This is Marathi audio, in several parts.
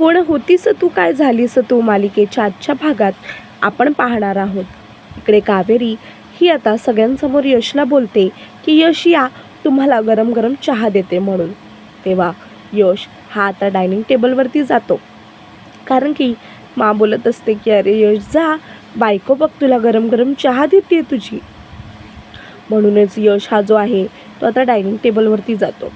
कोण होतीस तू? काय झालीस तू मालिकेच्या आजच्या भागात? आपण पाहणार आहोत. इकडे कावेरी ही आता सगळ्यांसमोर यशला बोलते की यश या तुम्हाला गरम गरम चहा देते म्हणून. तेव्हा यश हा आता डायनिंग टेबलवरती जातो. कारण की मा बोलत असते की अरे यश जा बायको बघ तुला गरम गरम चहा देते तुझी. म्हणूनच यश हा जो आहे तो आता डायनिंग टेबलवरती जातो.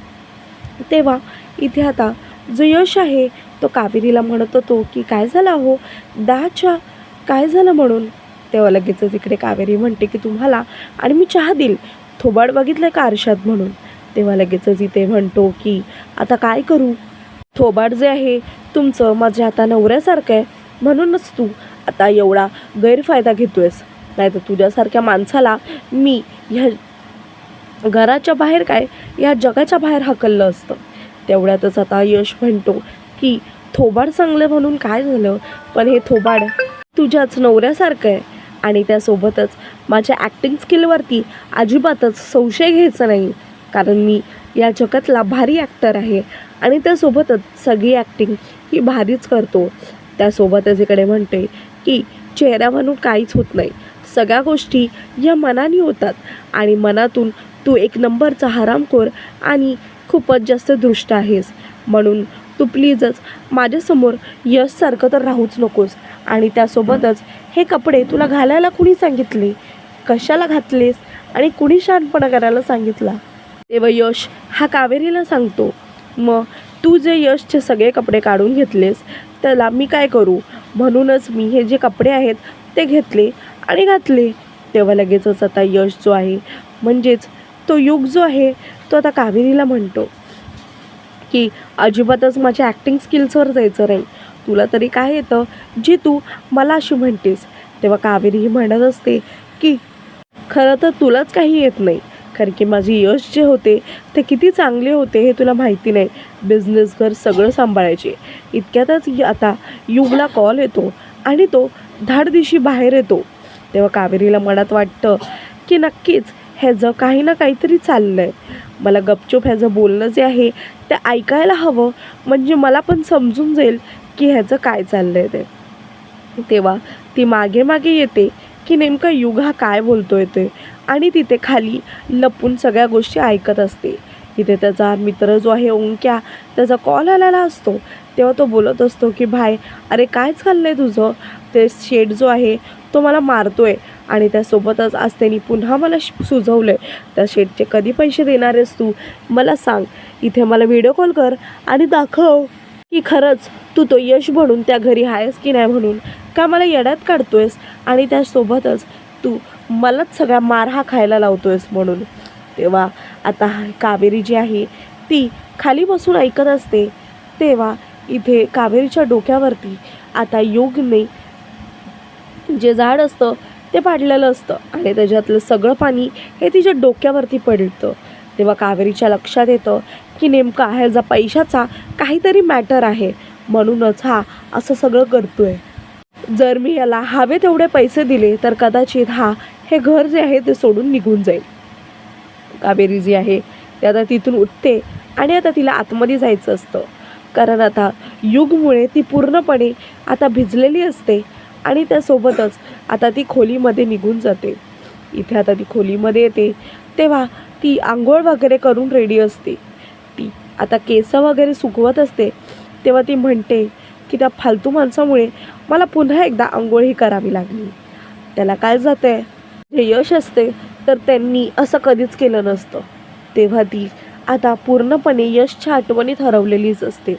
तेव्हा इथे आता जो यश आहे तो कावेरीला म्हणत होतो की काय झालं हो दहा चहा. काय झालं म्हणून? तेव्हा लगेचच इकडे कावेरी म्हणते की तुम्हाला आणि मी चहा देईल. थोबाड बघितलं का आरशात म्हणून? तेव्हा लगेचच इथे म्हणतो की आता काय करू? थोबाड जे आहे तुमचं माझ्या आता नवऱ्यासारखं आहे. म्हणूनच तू आता एवढा गैरफायदा घेतोयस. नाही तर तुझ्यासारख्या माणसाला मी ह्या घराच्या बाहेर काय या जगाच्या बाहेर हकललं असतं. तेवढ्यातच आता यश म्हणतो की थोबाड चांगलं म्हणून काय झालं? पण हे थोबाड तुझ्याच नवऱ्यासारखं आहे. आणि त्यासोबतच माझ्या ॲक्टिंग स्किलवरती अजिबातच संशय घ्यायचा नाही. कारण मी या जगातला भारी ॲक्टर आहे. आणि त्यासोबतच सगळी ॲक्टिंग ही भारीच करतो. त्यासोबतच इकडे म्हणते की चेहरा म्हणून काहीच होत नाही. सगळ्या गोष्टी या मनाने होतात. आणि मनातून तू एक नंबरचा हरामखोर आणि खूपच जास्त दृष्ट आहेस. म्हणून तू प्लीजच माझ्यासमोर यशसारखं तर राहूच नकोस. आणि त्यासोबतच हे कपडे तुला घालायला कुणी सांगितले? कशाला घातलेस? आणि कुणी शहाणपणा करायला सांगितला? तेव्हा यश हा कावेरीला सांगतो. मग तू जे यशचे सगळे कपडे काढून घेतलेस त्याला मी काय करू? म्हणूनच मी हे जे कपडे आहेत ते घेतले आणि घातले. तेव्हा लगेचच आता यश जो आहे म्हणजेच तो युग जो आहे तो आता कावेरीला म्हणतो. की अजिबातच माझ्या ॲक्टिंग स्किल्सवर जायचं नाही. तुला तरी काय येतं? जी तू मला अशी म्हणतेस. तेव्हा कावेरी ही म्हणत असते की खरं तर तुलाच काही येत नाही. कारण की माझे यश जे होते ते किती चांगले होते हे तुला माहिती नाही. बिझनेस घर सगळं सांभाळायचे. इतक्यातच आता युगला कॉल येतो आणि तो धाडदिशी बाहेर येतो. तेव्हा कावेरीला मनात वाटतं की नक्कीच ह्याचं काही ना काहीतरी चाललं आहे मला गपचूप ह्याचं बोलणं जे आहे ते ऐकायला हवं. म्हणजे मला पण समजून जाईल की ह्याचं काय चाललं आहे ते. तेव्हा ती मागे मागे येते की नेमका युग हा काय बोलतो ते. आणि तिथे खाली लपून सगळ्या गोष्टी ऐकत असते. तिथे त्याचा मित्र जो आहे ओंक्या त्याचा कॉल आलेला असतो. तेव्हा तो बोलत असतो की भाय अरे काय चाललं आहे तुझं? ते शेड जो आहे तो मला मारतो आहे आणि त्यासोबतच आज त्यांनी पुन्हा मला श- सुचवलं त्या शेडचे कधी पैसे देणार आहेस तू? मला सांग इथे मला व्हिडिओ कॉल कर आणि दाखव की खरंच तू तो यश म्हणून त्या घरी आहेस की नाही म्हणून. का मला येड्यात काढतोयस आणि त्यासोबतच तू मलाच सगळा मार हा खायला लावतोयस म्हणून. तेव्हा आता कावेरी जी आहे ती खाली बसून ऐकत असते. तेव्हा इथे कावेरीच्या डोक्यावरती आता योगने जे झाड असतं ते पाडलेलं असतं. आणि त्याच्यातलं सगळं पाणी हे तिच्या डोक्यावरती पडतं. तेव्हा कावेरीच्या लक्षात येतं की नेमका ह्याचा पैशाचा काहीतरी मॅटर आहे. म्हणूनच हा असं सगळं करतोय जर मी याला हवे तेवढे पैसे दिले तर कदाचित हा हे घर जे आहे ते सोडून निघून जाईल. कावेरी जी आहे ती आता तिथून उठते आणि आता तिला आतमध्ये जायचं असतं. कारण आता युगमुळे ती पूर्णपणे आता भिजलेली असते. आणि त्यासोबतच आता ती खोलीमध्ये निघून जाते. इथे आता ती खोलीमध्ये येते. तेव्हा ती आंघोळ वगैरे करून रेडी असते. ती आता केस वगैरे सुकवत असते. तेव्हा ती म्हणते की त्या फालतू माणसामुळे मला पुन्हा एकदा आंघोळ ही करावी लागली. त्याला काय जाते हे यश असते तर त्यांनी असं कधीच केलं नसतं. तेव्हा ती आता पूर्णपणे यशच्या आठवणीत हरवलेलीच असते.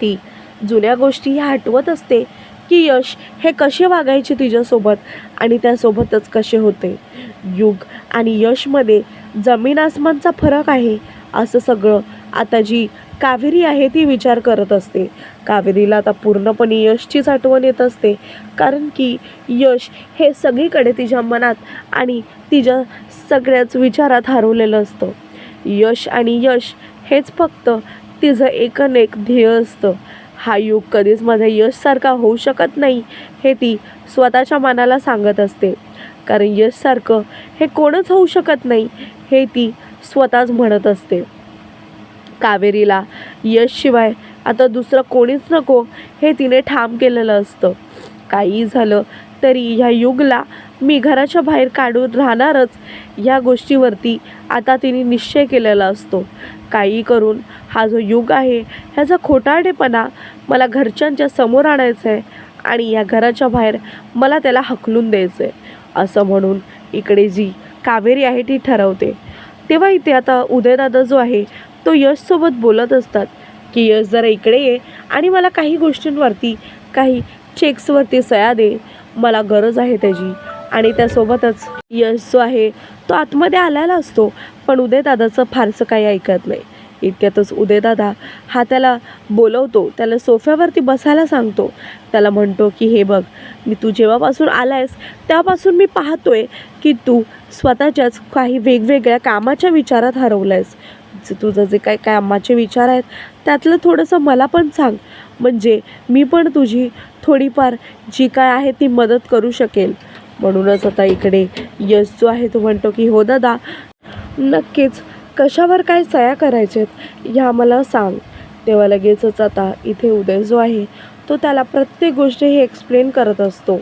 ती जुन्या गोष्टी ह्या आठवत असते की यश हे कसे वागायचे तिच्यासोबत आणि त्यासोबतच कसे होते? युग आणि यशमध्ये जमीन आसमानचा फरक आहे असं सगळं आता जी कावेरी आहे ती विचार करत असते. कावेरीला आता पूर्णपणे यशचीच आठवण येत असते कारण की यश हे सगळीकडे तिच्या मनात आणि तिच्या सगळ्याच विचारात हरवलेलं असतं. यश आणि यश हेच फक्त तिचं एकन एक ध्येय असतं. हा युग कधीच माझ्या यशसारखा होऊ शकत नाही हे ती स्वतःच्या मनाला सांगत असते. कारण यशसारखं हे कोणच होऊ शकत नाही हे ती स्वतःच म्हणत असते. कावेरीला यशशिवाय आता दुसरं कोणीच नको हे तिने ठाम केलेलं असतं. काही झालं तरी ह्या युगला मी घराच्या बाहेर काढून राहणारच या गोष्टीवरती आता तिने निश्चय केलेला असतो. काही करून हा जो युग आहे ह्याचा खोटारडेपणा मला घरच्यांच्या समोर आणायचा आहे आणि या घराच्या बाहेर मला त्याला हकलून द्यायचं आहे असं म्हणून इकडे जी कावेरी आहे ती ठरवते. तेव्हा इथे आता उदयदादा जो आहे तो यशसोबत बोलत असतात की यश जरा इकडे ये आणि मला काही गोष्टींवरती काही चेक्सवरती सया दे. मला गरज आहे त्याची आणि त्यासोबतच यश जो आहे तो आतमध्ये आलेला असतो पण उदयदादाचं फारसं काही ऐकत नाही. इतक्यातच उदयदादा हा त्याला बोलवतो त्याला सोफ्यावरती बसायला सांगतो. त्याला म्हणतो की हे बघ मी तू जेव्हापासून आलायस त्यापासून मी पाहतोय की तू स्वतःच्याच काही वेगवेगळ्या कामाच्या विचारात हरवलायस. आहेस तुझं जे काही कामाचे विचार आहेत त्यातलं थोडंसं मला पण सांग. म्हणजे मी पण तुझी थोडीफार जी काय आहे ती मदत करू शकेल. म्हणूनच आता इकडे यश जो आहे तो म्हणतो की हो दादा नक्कीच. कशावर काय सया करायचेत ह्या मला सांग. तेव्हा लगेचच आता इथे उदय जो आहे तो त्याला प्रत्येक गोष्ट हे एक्सप्लेन करत असतो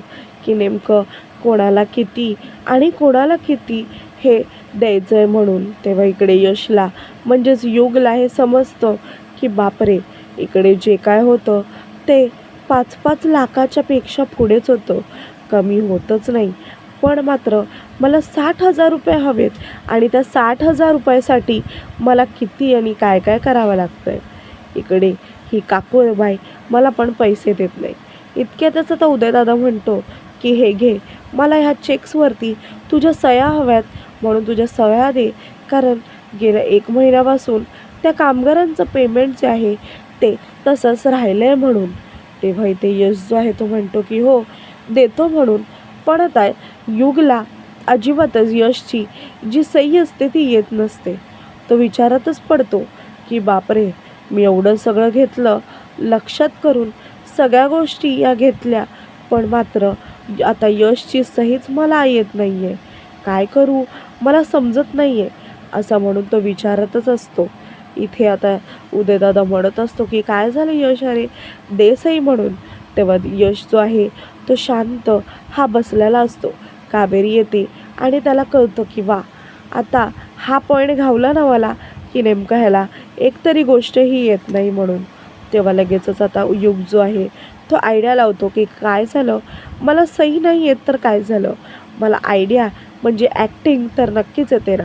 की नेमकं कोणाला किती आणि कोणाला किती हे द्यायचं आहे म्हणून. तेव्हा इकडे यशला म्हणजेच योगला हे समजतं की बापरे इकडे जे काय होतं ते पाच पाच लाखाच्या पेक्षा पुढेच होतं. कमी होतच नाही. पण मात्र मला साठ हजार रुपये हवेत आणि त्या साठ हजार रुपयासाठी मला किती आणि काय काय करावं लागतं आहे इकडे ही काकूबाई मला पण पैसे देत नाही. इतक्यातच आता उदयदादा म्हणतो की हे घे मला ह्या चेक्सवरती तुझ्या सह्या हव्यात म्हणून तुझ्या सया दे. कारण गेल्या एक महिन्यापासून त्या कामगारांचं पेमेंट जे आहे ते तसंच राहिलं आहे म्हणून. तेव्हा इथे यश जो आहे तो म्हणतो की हो देतो म्हणून. पण आता युगला अजिबातच यशची जी सही असते ती येत नसते. तो विचारातच पडतो की बापरे मी एवढं सगळं घेतलं लक्षात करून सगळ्या गोष्टी या घेतल्या पण मात्र आता यशची सहीच मला येत नाही आहे काय करू? मला समजत नाही आहे असं म्हणून तो विचारतच असतो. इथे आता उदयदादा म्हणत असतो की काय झालं यश? अरे दे सही म्हणून. तेव्हा यश जो आहे तो शांत हा बसलेला असतो. काबेरी येते आणि त्याला कळतं की वा आता हा पॉईंट घावला ना मला की नेमकं ह्याला एकतरी गोष्टही येत नाही म्हणून. तेव्हा लगेचच आता युग जो आहे तो आयडिया लावतो की काय झालं? मला सही नाही येत तर काय झालं? मला आयडिया म्हणजे ॲक्टिंग तर नक्कीच येते ना.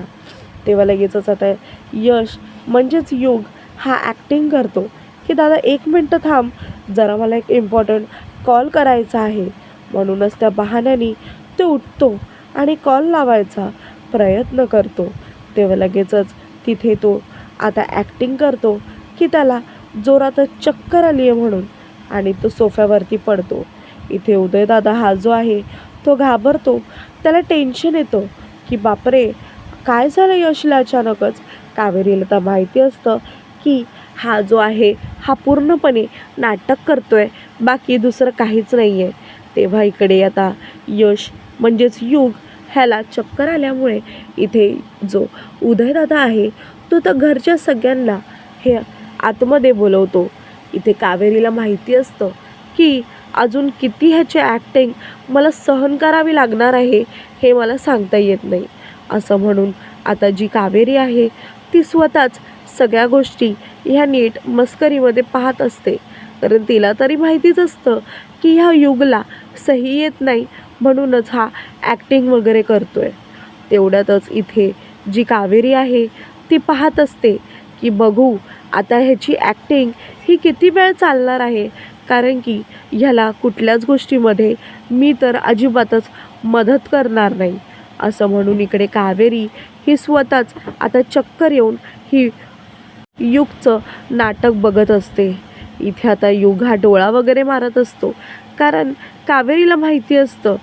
तेव्हा लगेचच आता यश म्हणजेच युग हा ॲक्टिंग करतो. की दादा एक मिनटं थांब जरा मला एक इम्पॉर्टंट कॉल करायचा आहे. म्हणूनच त्या बहाण्याने तो उठतो आणि कॉल लावायचा प्रयत्न करतो. तेव्हा लगेचच तिथे तो आता ॲक्टिंग करतो की त्याला जोरातच चक्कर आली आहे म्हणून आणि तो सोफ्यावरती पडतो. इथे उदयदादा हा जो आहे तो घाबरतो. त्याला टेन्शन येतो की बापरे काय झालं यशला अचानकच? कावेरीला तर माहिती असतं की हा जो आहे हा पूर्णपणे नाटक करतोय बाकी दुसरं काहीच नाही आहे तेव्हा इकडे आता यश म्हणजेच युग ह्याला चक्कर आल्यामुळे इथे जो उदयदादा आहे तो तर घरच्या सगळ्यांना हे आतमध्ये बोलवतो. इथे कावेरीला माहिती असतं की अजून किती ह्याची ॲक्टिंग मला सहन करावी लागणार आहे हे मला सांगता येत नाही. असं म्हणून आता जी कावेरी आहे ती स्वतःच सगळ्या गोष्टी ह्या नीट मस्करीमध्ये पाहत असते. कारण तिला तरी माहितीच असतं की ह्या युगला सही येत नाही म्हणूनच हा ॲक्टिंग वगैरे करतो आहे तेवढ्यातच इथे जी कावेरी आहे ती पाहत असते की बघू आता ह्याची ॲक्टिंग ही किती वेळ चालणार आहे? कारण की ह्याला कुठल्याच गोष्टीमध्ये मी तर अजिबातच मदत करणार नाही. असं म्हणून इकडे कावेरी ही स्वतःच आता चक्कर येऊन ही युगचं नाटक बघत असते. इथे आता युग हा डोळा वगैरे मारत असतो. कारण कावेरीला माहिती असतं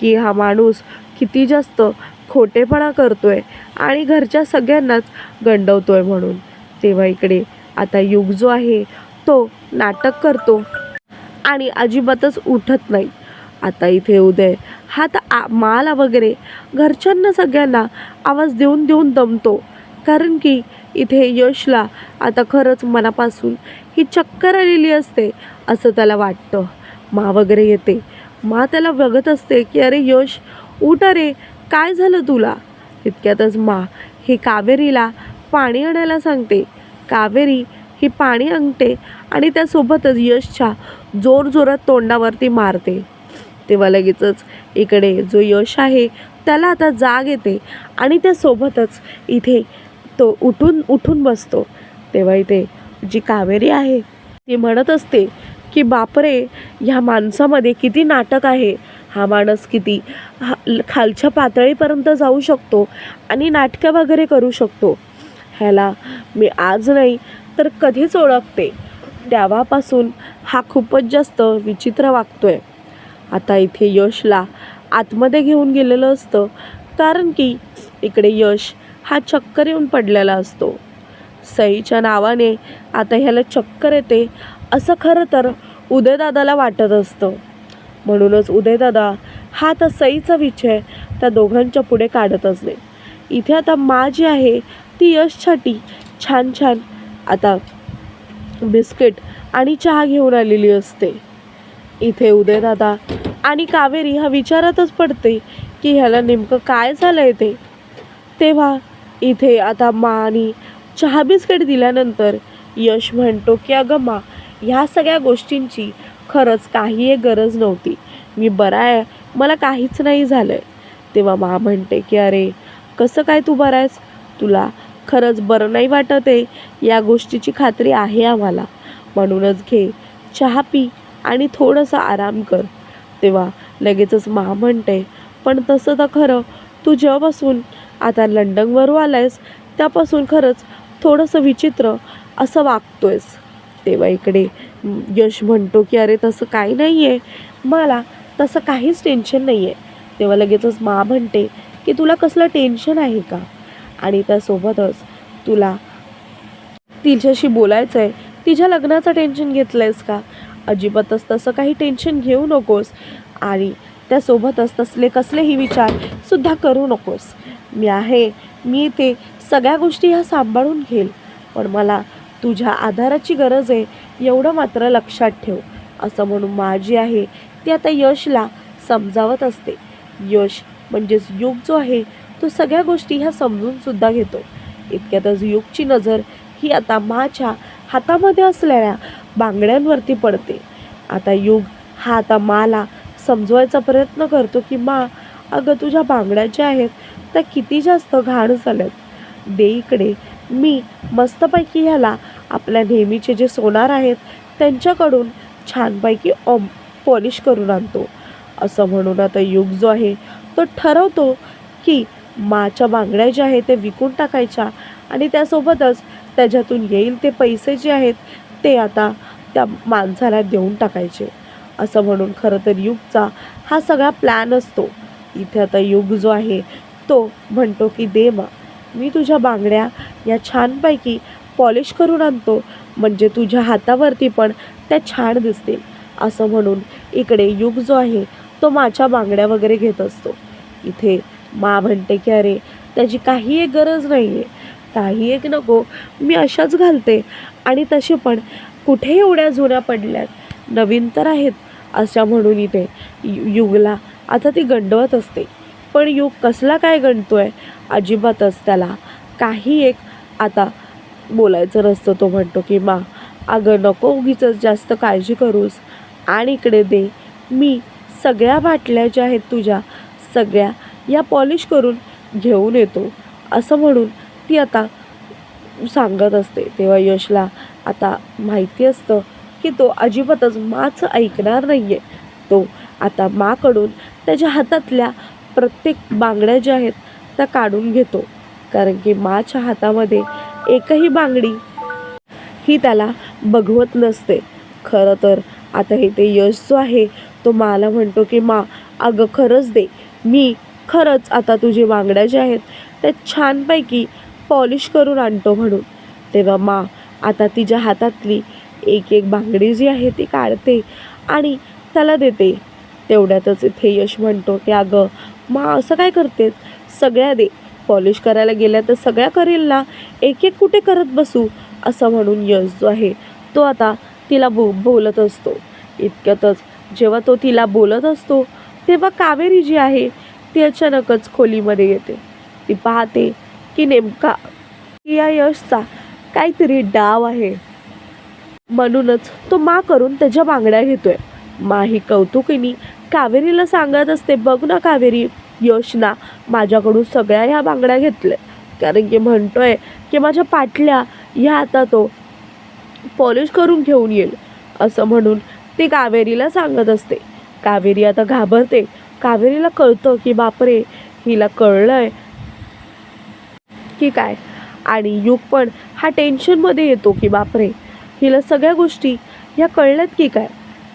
की हा माणूस किती जास्त खोटेपणा करतो आहे आणि घरच्या सगळ्यांनाच गंडवतो आहे म्हणून. तेव्हा इकडे आता युग जो आहे तो नाटक करतो आणि अजिबातच उठत नाही. आता इथे उदय हा तर आ माला वगैरे घरच्यांना सगळ्यांना आवाज देऊन देऊन दमतो. कारण की इथे यशला आता खरंच मनापासून ही चक्कर आलेली असते असं त्याला वाटतं. मा वगैरे येते. मा त्याला बघत असते की अरे यश उठ अरे काय झालं तुला? तितक्यातच मा ही कावेरीला पाणी आणायला सांगते. कावेरी ही पाणी आणते आणि त्यासोबतच यशच्या जोरजोरात तोंडावरती मारते. तेव्हा लगेचच इकडे जो यश आहे त्याला आता जाग येते आणि त्यासोबतच इथे तो उठून उठून बसतो. तेव्हा इथे जी कावेरी आहे ती म्हणत असते की बापरे ह्या माणसामध्ये किती नाटक आहे. हा माणूस किती हा खालच्या पातळीपर्यंत जाऊ शकतो आणि नाटकं वगैरे करू शकतो. ह्याला मी आज नाही तर कधीच ओळखते. तेव्हापासून हा खूपच जास्त विचित्र वागतोय. आता इथे यशला आतमध्ये घेऊन गेलेलं असतं कारण की इकडे यश हा चक्कर येऊन पडलेला असतो. सईच्या नावाने आता ह्याला चक्कर येते असं खरं तर उदयदादाला वाटत असतं. म्हणूनच उदयदादा हा आता सईचा विषय त्या दोघांच्या पुढे काढत असले. इथे आता मा जी आहे ती यशसाठी छान छान. आता बिस्किट आणि चहा घेऊन आलेली असते. इथे उदयदादा आणि कावेरी हा विचारातच पडते की ह्याला नेमकं काय झालं आहे ते. तेव्हा इथे आता मा आणि चहा बिस्किट दिल्यानंतर यश म्हणतो की अगं मा ह्या सगळ्या गोष्टींची खरंच काही एक गरज नव्हती. मी बरा आहे. मला काहीच नाही झालं आहे तेव्हा मा म्हणते की अरे कसं काय तू बरा आहेस? तुला खरंच बरं नाही वाटत आहे. या गोष्टीची खात्री आहे आम्हाला. म्हणूनच घे चहा पी आणि थोडंसं आराम कर. तेव्हा लगेचच मा म्हणते पण तसं तर खरं तू जेव्हापासून आता लंडनवरून आलायस त्यापासून खरंच थोडंसं विचित्र असं वागतोयस. तेव्हा इकडे यश म्हणतो की अरे तसं काही नाही आहे मला तसं काहीच टेन्शन नाही आहे तेव्हा लगेचच मा म्हणते की तुला कसलं टेन्शन आहे का? आणि त्यासोबतच तुला तिच्याशी बोलायचं आहे तिच्या लग्नाचं टेन्शन घेतलं आहेस का? अजिबातच तसं काही टेन्शन घेऊ नकोस. आणि त्यासोबतच तसले कसलेही विचार सुद्धा करू नकोस. मी आहे. मी ते सगळ्या गोष्टी ह्या सांभाळून घेईल. पण मला तुझ्या आधाराची गरज आहे एवढं मात्र लक्षात ठेव. असं म्हणून माझी आहे ती आता यशला समजावत असते. यश म्हणजेच युग जो आहे तो सगळ्या गोष्टी ह्या समजून सुद्धा घेतो. इतक्यातच युगची नजर ही आता माच्या हातामध्ये असलेल्या बांगड्यांवरती पडते. आता युग हा आता माला समजवायचा प्रयत्न करतो की मा अगं तुझ्या बांगड्या ज्या आहेत त्या किती जास्त घाण झाल्यात. दे इकडे मी मस्तपैकी ह्याला आपल्या नेहमीचे जे सोनार आहेत त्यांच्याकडून छानपैकी ऑम पॉलिश करून आणतो. असं म्हणून आता युग जो आहे तो ठरवतो की माच्या बांगड्या ज्या आहेत ते विकून टाकायच्या आणि त्यासोबतच त्याच्यातून येईल ते पैसे जे आहेत ते आता त्या माणसाला देऊन टाकायचे. असं म्हणून खरं तर युगचा हा सगळा प्लॅन असतो. इथे आता युग जो आहे तो म्हणतो की दे मा मी तुझ्या बांगड्या या छानपैकी पॉलिश करून आणतो. म्हणजे तुझ्या हातावरती पण त्या छान दिसतील. असं म्हणून इकडे युग जो आहे तो माझ्या बांगड्या वगैरे घेत असतो. इथे मा म्हणते की अरे त्याची काही एक गरज नाही आहे काही एक नको. मी अशाच घालते. आणि तसे पण कुठे एवढ्या जुन्या पडल्यात? नवीन तर आहेत अशा म्हणून इथे यु- युगला आता ती गंडवत असते. पण युग कसला काय गणतो आहे अजिबातच त्याला काही एक आता बोलायचं नसतं तो म्हणतो की मा अगं नको उगीच जास्त काळजी करूस. आणि इकडे दे. मी सगळ्या बाटल्या ज्या आहेत तुझ्या सगळ्या या पॉलिश करून घेऊन येतो. असं म्हणून ती आता सांगत असते. तेव्हा यशला आता माहिती असतं की तो अजिबातच माचं ऐकणार नाही आहे तो आता माकडून त्याच्या हातातल्या प्रत्येक बांगड्या ज्या आहेत त्या काढून घेतो. कारण की माच्या हातामध्ये एकही बांगडी. ही त्याला बघवत नसते. खरं तर आता हे ते यश जो आहे तो माला म्हणतो की मा अगं खरंच दे. मी खरंच आता तुझी बांगड्या ज्या आहेत त्या छानपैकी पॉलिश करून आणतो म्हणून. तेव्हा मा आता तिच्या हातातली एक एक बांगडी जी आहे ती काढते आणि त्याला देते. तेवढ्यातच इथे यश म्हणतो की अगं मा असं काय करतेस? सगळ्या दे. पॉलिश करायला गेल्या तर सगळ्या करेल ना? एक एक कुठे करत बसू? असं म्हणून यश जो आहे तो आता तिला बो बोलत असतो. इतक्यातच जेव्हा तो तिला बोलत असतो तेव्हा कावेरी जी आहे ती अचानकच खोलीमध्ये येते. ती पाहते की नेमका की या यशचा काहीतरी डाव आहे. म्हणूनच तो मा करून त्याच्या बांगड्या घेतोय. मा ही कौतुकीनी कावेरीला सांगत असते बघ ना कावेरी यशना माझ्याकडून सगळ्या ह्या बांगड्या घेतल्या. कारण की म्हणतोय की माझ्या पाटल्या ह्या आता तो पॉलिश करून घेऊन येईल. असं म्हणून ती कावेरीला सांगत असते. कावेरी आता घाबरते. कावेरीला कळतं की बापरे हिला कळलंय की काय? आणि युग पण हा टेन्शनमध्ये येतो की बापरे हिला सगळ्या गोष्टी ह्या कळल्यात की काय?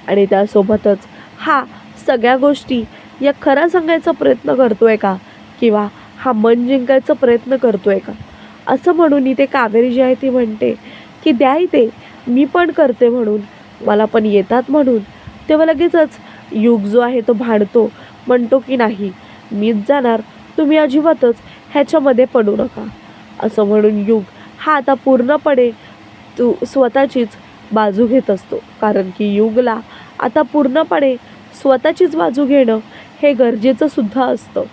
आणि त्यासोबतच हा सगळ्या गोष्टी या खरा सांगायचा प्रयत्न करतोय का? किंवा हा मन जिंकायचा प्रयत्न करतोय का? असं म्हणून इथे कावेरी जी आहे ती म्हणते की द्या इथे मी पण करते म्हणून मला पण येतात म्हणून. तेव्हा लगेचच युग जो आहे तो भांडतो म्हणतो की नाही मीच जाणार तुम्ही अजिबातच ह्याच्यामध्ये पडू नका. असं म्हणून युग हा आता पूर्णपणे तू स्वतःचीच बाजू घेत असतो. कारण की युगला आता पूर्णपणे स्वतःचीच बाजू घेणं हे गरजेचं सुद्धा असतं.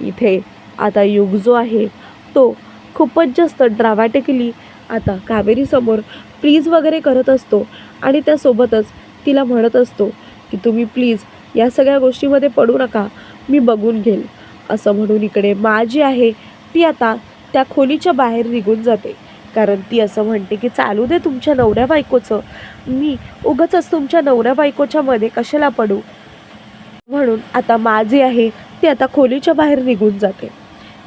इथे आता युग जो आहे तो खूपच जास्त ड्रामॅटिकली आता कावेरीसमोर प्लीज वगैरे करत असतो आणि त्यासोबतच तिला म्हणत असतो की तुम्ही प्लीज या सगळ्या गोष्टीमध्ये पडू नका मी बघून घेईल. असं म्हणून इकडे मा जी आहे ती आता त्या खोलीच्या बाहेर निघून जाते. कारण ती असं म्हणते की चालू दे तुमच्या नवऱ्या बायकोचं. मी उगाचच तुमच्या नवऱ्या बायकोच्या मध्ये कशाला पडू? म्हणून आता मा आहे ती आता खोलीच्या बाहेर निघून जाते.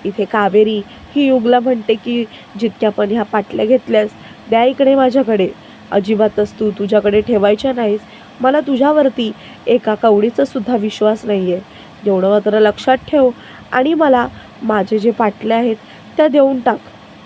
इथे कावेरी ही युगला म्हणते की जितक्या पण ह्या पाटल्या घेतल्यास द्या इकडे माझ्याकडे. अजिबातच तू तुझ्याकडे ठेवायच्या नाहीस. मला तुझ्यावरती एका कवडीचा सुद्धा विश्वास नाही आहे एवढं मात्र लक्षात ठेव आणि मला माझे जे पाटल्या आहेत त्या देऊन टाक.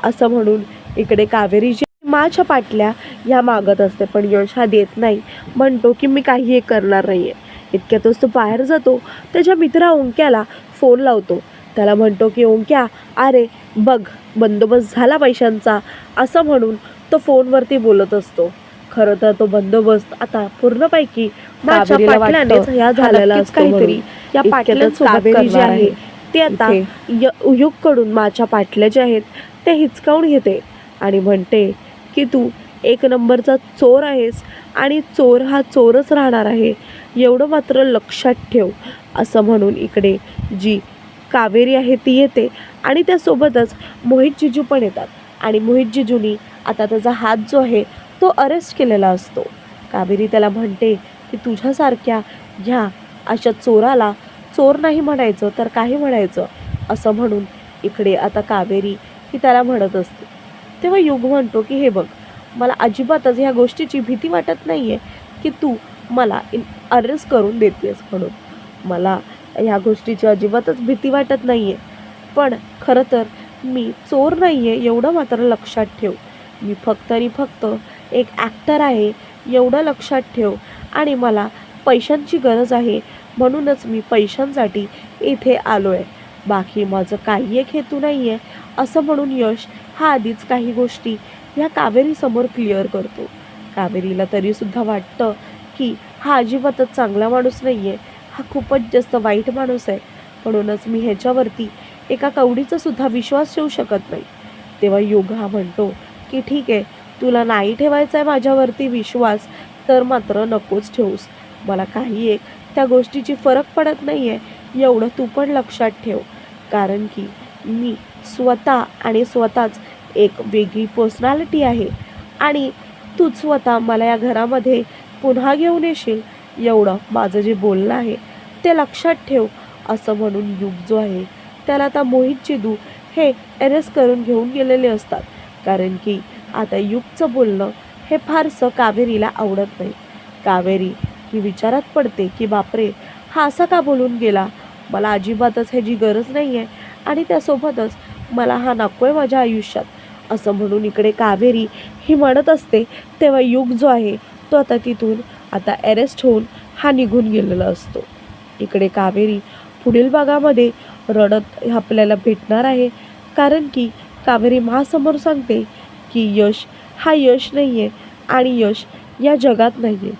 असं म्हणून इकडे कावेरी जे माझ्या पाटल्या ह्या मागत असते पण यश हा देत नाही. म्हणतो की मी काही हे करणार नाही आहे इतक्यातच तो बाहेर जातो त्याच्या मित्रा ओंक्याला फोन लावतो त्याला म्हणतो की ओंक्या अरे बघ बंदोबस्त झाला पैशांचा असं म्हणून तो फोनवरती बोलत असतो खरं तर तो बंदोबस्त आता पूर्णपैकी झालेला. काहीतरी या कावेरी जी आहे. ती आता इथे. य युगकडून माझ्या पाटल्या ज्या आहेत त्या हिचकावून घेते आणि म्हणते की तू एक नंबरचा चोर आहेस आणि चोर हा चोरच राहणार आहे. एवढं मात्र लक्षात ठेव असं म्हणून इकडे जी कावेरी आहे ती येते आणि त्यासोबतच मोहित जिजू पण येतात. आणि मोहित जिजूनी आता त्याचा हात जो आहे तो अरेस्ट केलेला असतो. कावेरी त्याला म्हणते की तुझ्यासारख्या ह्या अशा चोराला चोर नाही म्हणायचं तर काही म्हणायचं असं म्हणून इकडे आता कावेरी ही त्याला म्हणत असते. तेव्हा युग म्हणतो की हे बघ मला अजिबातच ह्या गोष्टीची भीती वाटत नाही आहे की तू मला इन अरेस्ट करून देतेस म्हणून. मला ह्या गोष्टीची अजिबातच भीती वाटत नाही आहे पण खरं तर मी चोर नाही आहे एवढं मात्र लक्षात ठेव. मी फक्त आणि फक्त एक ॲक्टर आहे एवढं लक्षात ठेव. आणि मला पैशांची गरज आहे म्हणूनच मी पैशांसाठी इथे आलो आहे बाकी माझं काही एक हेतू नाही आहे असं म्हणून यश हा आधीच काही गोष्टी ह्या कावेरीसमोर क्लिअर करतो. कावेरीला तरीसुद्धा वाटतं की हा अजिबातच चांगला माणूस नाही आहे हा खूपच जास्त वाईट माणूस आहे. म्हणूनच मी ह्याच्यावरती एका कवडीचा सुद्धा विश्वास ठेवू शकत नाही. तेव्हा योग हा म्हणतो की ठीक आहे तुला नाही ठेवायचा आहे माझ्यावरती विश्वास तर मात्र नकोच ठेवूस. मला काही एक त्या गोष्टीची फरक पडत नाही आहे एवढं तू पण लक्षात ठेव. कारण की मी स्वतः आणि स्वतःच एक वेगळी पर्सनॅलिटी आहे. आणि तू स्वतः मला या घरामध्ये पुन्हा घेऊन येशील? एवढं माझं जे बोलणं आहे ते लक्षात ठेव. असं म्हणून युग जो आहे त्याला आता मोहित चिदू हे अरेस्ट करून घेऊन गेलेले असतात. कारण की आता युगचं बोलणं हे फारसं कावेरीला आवडत नाही. कावेरी ही विचारात पडते की बापरे हा असा का बोलून गेला? मला अजिबातच ह्याची गरज नाही आहे आणि त्यासोबतच मला हा नको आहे माझ्या आयुष्यात. असं म्हणून इकडे कावेरी ही म्हणत असते. तेव्हा युग जो आहे तो आता तिथून आता अरेस्ट होऊन हा निघून गेलेला असतो. इकडे कावेरी पुढील भागामध्ये रडत आपल्याला भेटणार आहे. कारण की कावेरी महासमोर सांगते की यश हा यश नाही आहे आणि यश या जगात नाही आहे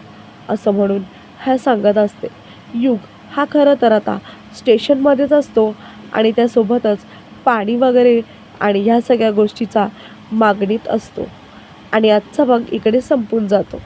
असं म्हणून ह्या सांगत असते. युग हा खरं तर आता स्टेशनमध्येच असतो आणि त्यासोबतच पाणी वगैरे आणि ह्या सगळ्या गोष्टीचा मागणीत असतो. आणि आजचा भाग इकडे संपून जातो.